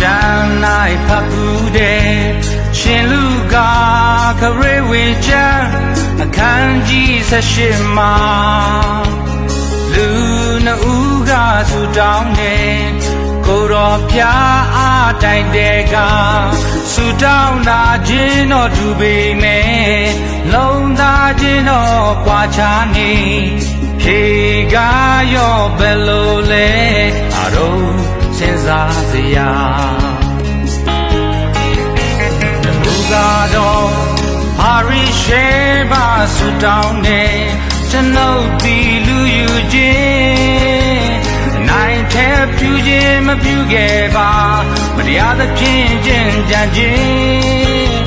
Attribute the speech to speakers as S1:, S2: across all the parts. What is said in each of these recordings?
S1: မှာချမ်းနိုင်ဖတ်ဘူးတဲ့ရှင်လူကခရေဝေချမ်းအခန်းကြီးဆက်ရှိမှာလူနှစ်ဦးကဆူတောင်းတယ်ကိုတော်ဖျားအားတိုင်တဲ့ကဆူတောင်းတာခြင်းတော့သူပေမဲ့လုံးသားခြင်းတော့ပွာချနေဖြေကားရောဘယ်လိုလဲအားတော့စဉ်းစားစရာ ရီရှေဘာဆူတောင်းတယ်ကျွန်ုပ်ဒီလူယူခြင်းနိုင်တဲ့ပြူခြင်းမပြူခဲ့ပါမတရားသဖြင့်ကျင့်ကြံခြင်း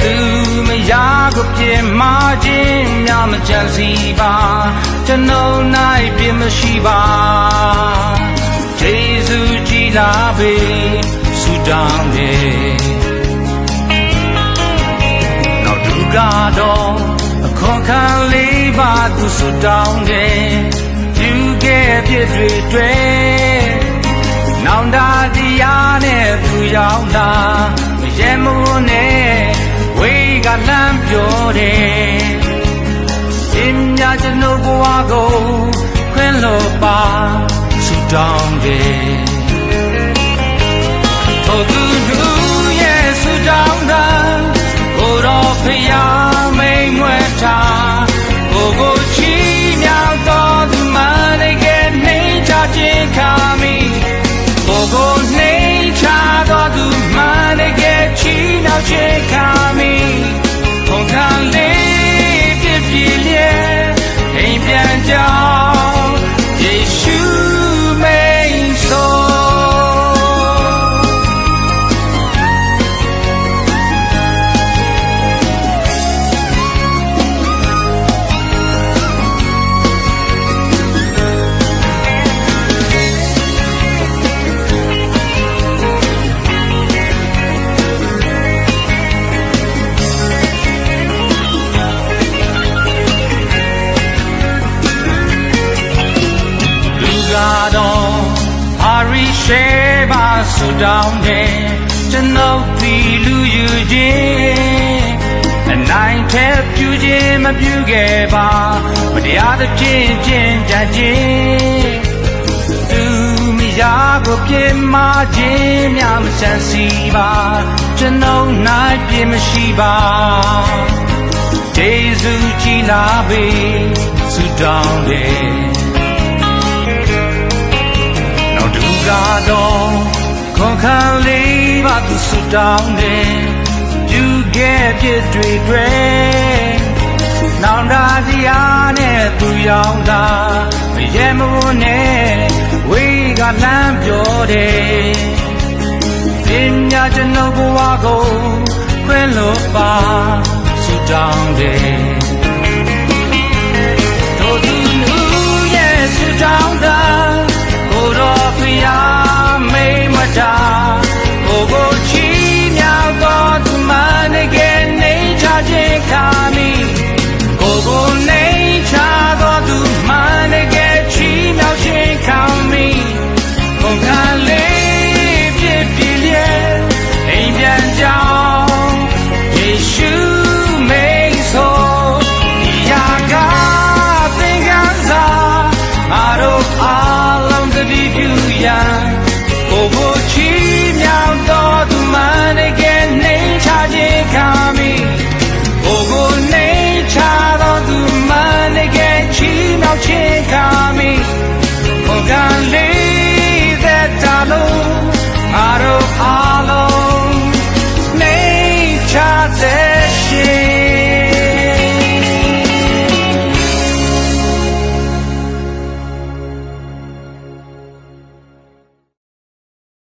S1: သူမယားကိုပြင်းမာခြင်းများမကြံစီပါကျွန်ုပ်၌ပြင်းမရှိပါ က်သူကတော့အခွန်ခံလေးပါသူဆူတောင်းတယ်ယူခဲ့ပြစ်တွေတွေ့နောင်တတရားနဲ့သူရောက်လာမရဲမဝနဲ့ဝေးကလမ်းပြောတယ်အင်းမြကျွန်ုပ်ဘဝကိုခွင့်လို့ပါဆူတောင်းတယ် Oh, ဆူတောင်းတယ်ကျွန်ုပ်ဒီလူယူခြင်းအနိုင်တဲ့ပြူခြင်းမပြူခဲ့ပါမတရားသဖြင့်ကျင့်ကြံခြင်းသူမယားကိုပြင်းမာခြင်းများမဆန်စီပါကျွန်ုပ်နိုင်ပြင်းမရှိပါဂျေဇုကြည်လာပေဆူတောင်းတယ်နောက်သူကတော့ ခွန်ခံလေးပါသူဆူတောင်းတယ်ယူခဲ့ပြစ်တွေတွေနောင်တတရားနဲ့သူရောက်တာမရဲမဝန်းနဲ့ဝေးကလမ်းပြောတယ်ပညာကျွန်ုပ်ဘဝကိုခွင့်လို့ပါဆူတောင်းတယ်